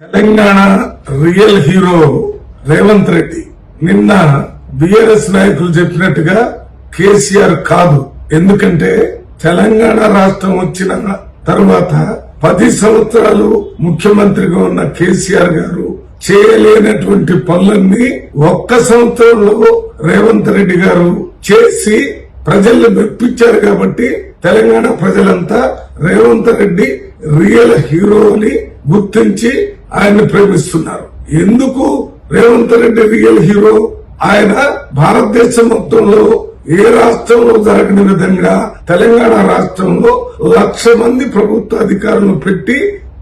Telangana real hero Revanth Reddy. నిన్న బిఆర్ఎస్ నాయకులు చెప్పినట్టుగా కేసీఆర్ కాదు. ఎందుకంటే తెలంగాణ రాష్ట్రం వచ్చిన తర్వాత పది సంవత్సరాలు ముఖ్యమంత్రిగా ఉన్న కేసీఆర్ గారు చేయలేనటువంటి పనులన్నీ ఒక్క సంవత్సరంలో రేవంత్ రెడ్డి గారు చేసి ప్రజల్ని మెప్పించారు కాబట్టి తెలంగాణ ప్రజలంతా రేవంత్ రెడ్డి రియల్ హీరో అని గుర్తించి ఆయన్ని ప్రేమిస్తున్నారు. ఎందుకు? Revanth Reddy real hero. ఆయన భారతదేశం మొత్తంలో ఏ రాష్ట్రంలో జరగని విధంగా తెలంగాణ రాష్ట్రంలో లక్ష మంది ప్రభుత్వ అధికారులను పెట్టి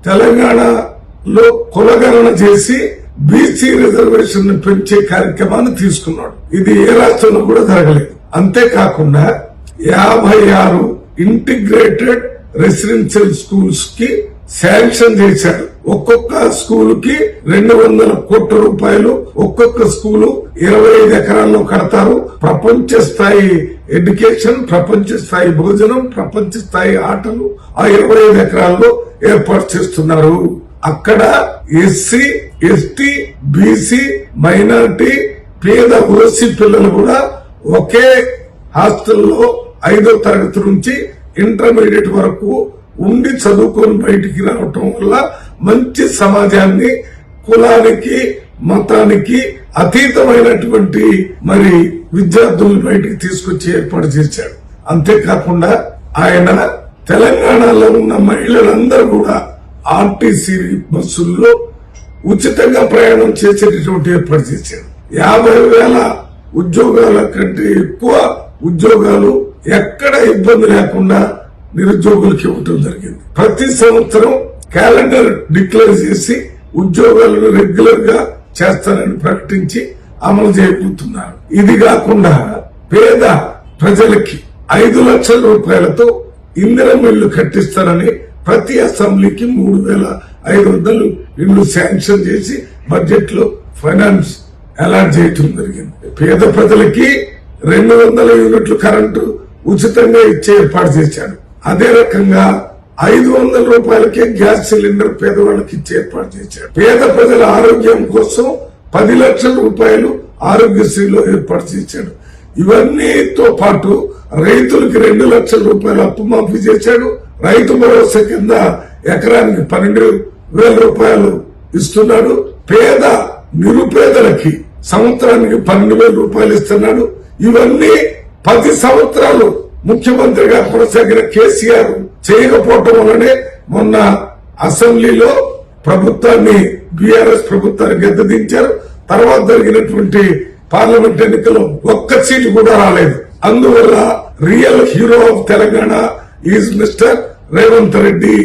తెలంగాణలో కులగణన చేసి బీసీ రిజర్వేషన్ పెంచే కార్యక్రమాన్ని తీసుకున్నాడు. ఇది ఏ రాష్ట్రంలో కూడా జరగలేదు. అంతేకాకుండా యాభై ఆరు ఇంటిగ్రేటెడ్ రెసిడెన్షియల్ స్కూల్స్కి శాంక్షన్ చేశారు. ఒక్కొక్క స్కూల్కి రెండు వందల కోట్ల రూపాయలు ఒక్కొక్క స్కూలు ఇరవై ఐదు ఎకరాల్లో కడతారు. ప్రపంచ స్థాయి ఎడ్యుకేషన్ ప్రపంచ స్థాయి భోజనం ప్రపంచ స్థాయి ఆటలు ఆ ఇరవై ఐదు ఎకరాల్లో ఏర్పాటు చేస్తున్నారు. అక్కడ ఎస్సీ ఎస్టీ బీసీ మైనారిటీ పేద ఓసీ పిల్లలు కూడా ఒకే హాస్టల్లో ఐదో తరగతి నుంచి ఇంటర్మీడియట్ వరకు ఉండి చదువుకొని బయటికి రావటం వల్ల మంచి సమాజాన్ని కులానికి మతానికి అతీతమైనటువంటి మరి విద్యార్థులను బయటికి తీసుకొచ్చి ఏర్పాటు చేశాడు. అంతేకాకుండా ఆయన తెలంగాణలో ఉన్న మహిళలందరూ కూడా ఆర్టీసీ బస్సుల్లో ఉచితంగా ప్రయాణం చేసేటటువంటి ఏర్పాటు చేశాడు యాభై వేల ఉద్యోగాల కంటే ఎక్కువ ఉద్యోగాలు ఎక్కడ ఇబ్బంది లేకుండా నిరుద్యోగులకు ఇవ్వటం జరిగింది. ప్రతి సంవత్సరం క్యాలెండర్ డిక్లేర్ చేసి ఉద్యోగాలను రెగ్యులర్గా చేస్తారని ప్రకటించి అమలు చేయబోతున్నారు. ఇది కాకుండా పేద ప్రజలకి ఐదు లక్షల రూపాయలతో ఇందిరం ఇల్లు కట్టిస్తారని ప్రతి అసెంబ్లీకి మూడు వేల ఐదు వందలు ఇల్లు శాంక్షన్ చేసి బడ్జెట్లో ఫైనాన్స్ అలాట్ చేయటం జరిగింది. పేద ప్రజలకి రెండు వందల యూనిట్లు కరెంటు ఉచితంగా ఇచ్చే ఏర్పాటు చేశాడు. అదే రకంగా ఐదు వందల రూపాయలకే గ్యాస్ సిలిండర్ పేదవాళ్ళకి ఇచ్చే ఏర్పాటు చేశాడు పేద ప్రజల ఆరోగ్యం కోసం పది లక్షల రూపాయలు ఆరోగ్యశ్రీలో ఏర్పాటు చేశాడు ఇవన్నీతో పాటు రైతులకి రెండు లక్షల రూపాయలు అప్పు మాఫీ చేశాడు. రైతు భరోసా కింద ఎకరానికి పన్నెండు వేల రూపాయలు ఇస్తున్నాడు. పేద నిరుపేదలకి సంవత్సరానికి పన్నెండు వేల రూపాయలు ఇస్తున్నాడు. ఇవన్నీ పది సంవత్సరాలు ముఖ్యమంత్రిగా కొనసాగిన కేసీఆర్ చేయకపోవటం వల్లనే మొన్న అసెంబ్లీలో ప్రభుత్వాన్ని బీఆర్ఎస్ ప్రభుత్వాన్ని గద్దెదించారు తర్వాత జరిగినటువంటి పార్లమెంట్ ఎన్నికల్లో ఒక్క సీటు కూడా రాలేదు. అందువల్ల real hero of Telangana is mister Revanth Reddy.